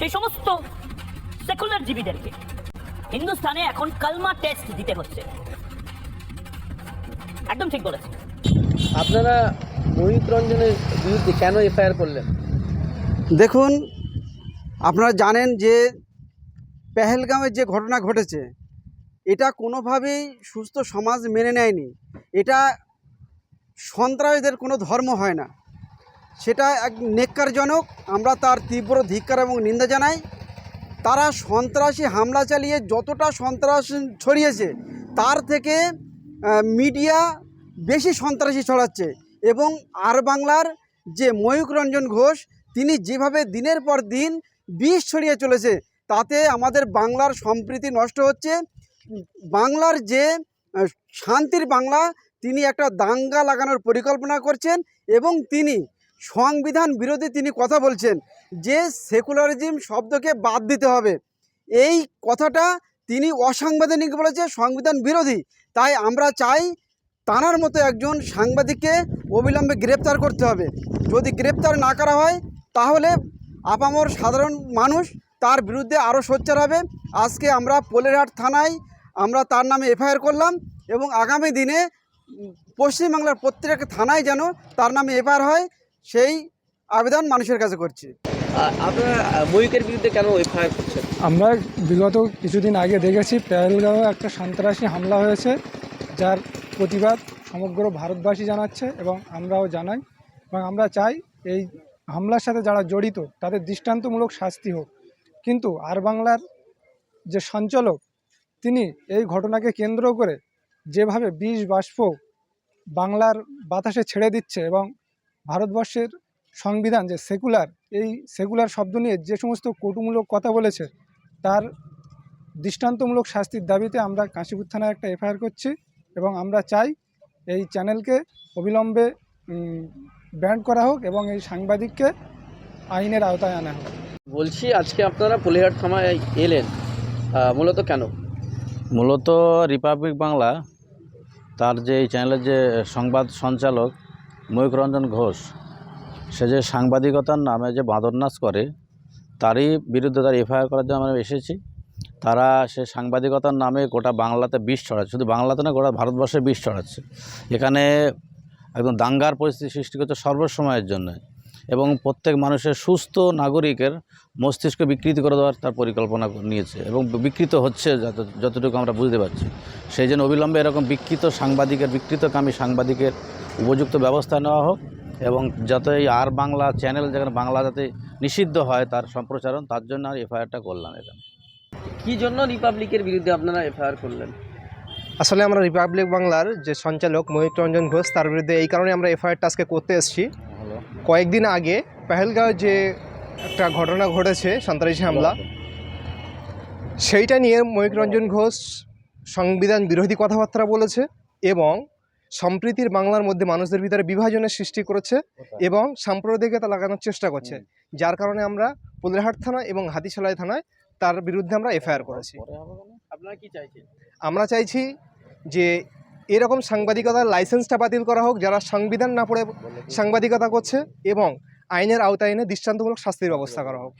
সেই সমস্ত সেকুলার জীবীদেরকে। হিন্দুস্তানে এখন কালমা টেস্ট দিতে হচ্ছে। একদম ঠিক বলেছে। আপনারা মোহিত রঞ্জনের বিরুদ্ধে কেন এফআইআর করলেন? দেখুন আপনারা জানেন যে পেহেলগাঁওয়ের যে ঘটনা ঘটেছে এটা কোনোভাবেই সুস্থ সমাজ মেনে নেয়নি। এটা সন্ত্রাসীদের কোনো ধর্ম হয় না। সেটা এক নেককারজনক, আমরা তার তীব্র ধিক্কার এবং নিন্দা জানাই। তারা সন্ত্রাসী হামলা চালিয়ে যতটা সন্ত্রাস ছড়িয়েছে, তার থেকে মিডিয়া বেশি সন্ত্রাসী ছড়াচ্ছে এবং আর বাংলার যে ময়ূক রঞ্জন ঘোষ, তিনি যেভাবে দিনের পর দিন বিষ ছড়িয়ে চলেছে, তাতে আমাদের বাংলার সম্প্রীতি নষ্ট হচ্ছে। বাংলার যে শান্তির বাংলা, তিনি একটা দাঙ্গা লাগানোর পরিকল্পনা করছেন এবং তিনি সংবিধান বিরোধী তিনি কথা বলছেন যে সেকুলারিজম শব্দকে বাদ দিতে হবে। এই কথাটা তিনি অসাংবিধানিক বলেছে, সংবিধান বিরোধী। তাই আমরা চাই তানার মতো একজন সাংবাদিককে অবিলম্বে গ্রেপ্তার করতে হবে। যদি গ্রেপ্তার না করা হয়, তাহলে আপামর সাধারণ মানুষ তার বিরুদ্ধে আরও সোচ্চার হবে। আজকে আমরা পোলেরহাট থানায় আমরা তার নামে এফআইআর করলাম এবং আগামী দিনে পশ্চিমবাংলার প্রত্যেক থানায় যেন তার নামে এফআইআর হয়। সেই আবেদন মানুষের কাছে করছি। আ- আপনারা ময়ূকের বিরুদ্ধে কেন এফআইআর করছেন? আমরা বিগত কিছুদিন আগে দেখেছি পেহেলগাঁওয়ে একটা সন্ত্রাসী হামলা হয়েছে যার প্রতিবাদ সমগ্র ভারতবাসী জানাচ্ছে এবং আমরাও জানাই। এবং আমরা চাই এই হামলার সাথে যারা জড়িত তাদের দৃষ্টান্তমূলক শাস্তি হোক। কিন্তু আর বাংলার যে সঞ্চালক তিনি এই ঘটনাকে কেন্দ্র করে যেভাবে বিষ বাষ্প বাংলার বাতাসে ছেড়ে দিচ্ছে এবং ভারতবর্ষের সংবিধান যে সেকুলার এই সেকুলার শব্দ নিয়ে যে সমস্ত কটুমূলক কথা বলেছে তার দৃষ্টান্তমূলক শাস্তির দাবিতে আমরা কাশীপুর থানায় একটা এফআইআর করছি এবং আমরা চাই এই চ্যানেলকে অবিলম্বে ব্যান্ড করা হোক এবং এই সাংবাদিককে আইনের আওতায় আনা হোক। বলছি আজকে আপনারা পোলেহাট থানায় এলেন মূলত কেন? মূলত রিপাবলিক বাংলা তার যে এই চ্যানেলের যে সংবাদ সঞ্চালক ময়ূক রঞ্জন ঘোষ, সে যে সাংবাদিকতার নামে যে বাঁদরনাচ করে, তারই বিরুদ্ধে তার এফআইআর করার জন্য আমরা এসেছি। তারা সে সাংবাদিকতার নামে গোটা বাংলাতে বিষ ছড়াচ্ছে। শুধু বাংলাতে না গোটা ভারতবর্ষে বিষ ছড়াচ্ছে। এখানে একদম দাঙ্গার পরিস্থিতি সৃষ্টি করছে সর্বসময়ের জন্য এবং প্রত্যেক মানুষের সুস্থ নাগরিকের মস্তিষ্ক বিকৃত করে দেওয়ার তার পরিকল্পনা নিয়েছে এবং বিকৃত হচ্ছে যত- যতটুকু আমরা বুঝতে পারছি। সেই জন্য অবিলম্বে এরকম বিকৃত সাংবাদিকের, বিকৃতকামী সাংবাদিকের উপযুক্ত ব্যবস্থা নেওয়া হোক এবং যাতে এই আর বাংলা চ্যানেল যেখানে বাংলা যাতে নিষিদ্ধ হয় তার সম্প্রচারণ তার জন্য আর এফআইআরটা করলাম এখানে। কি জন্য রিপাবলিকের বিরুদ্ধে আপনারা এফআইআর করলেন? আসলে আমরা রিপাবলিক বাংলার যে সঞ্চালক মহিত রঞ্জন ঘোষ তার বিরুদ্ধে এই কারণে আমরা এফআইআরটা আজকে করতে এসেছি। কয়েকদিন আগে পেহেলগাঁও যে একটা ঘটনা ঘটেছে সন্ত্রাসী হামলা সেইটা নিয়ে ময়ূক রঞ্জন ঘোষ সংবিধান বিরোধী কথাবার্তা বলেছে এবং সম্প্রীতির বাংলার মধ্যে মানুষদের ভিতরে বিভাজনের সৃষ্টি করেছে এবং সাম্প্রদায়িকতা লাগানোর চেষ্টা করছে। যার কারণে আমরা পুলরহাট থানা এবং হাতিশালাই থানায় তার বিরুদ্ধে আমরা এফআইআর করেছি। আপনারা কি চাইছেন? আমরা চাইছি যে এরকম সাংবাদিকতার লাইসেন্সটা বাতিল করা হোক যারা সংবিধান না পড়ে সাংবাদিকতা করছে এবং আইনের আওতায় এনে দৃষ্টান্তমূলক শাস্তির ব্যবস্থা করা হোক।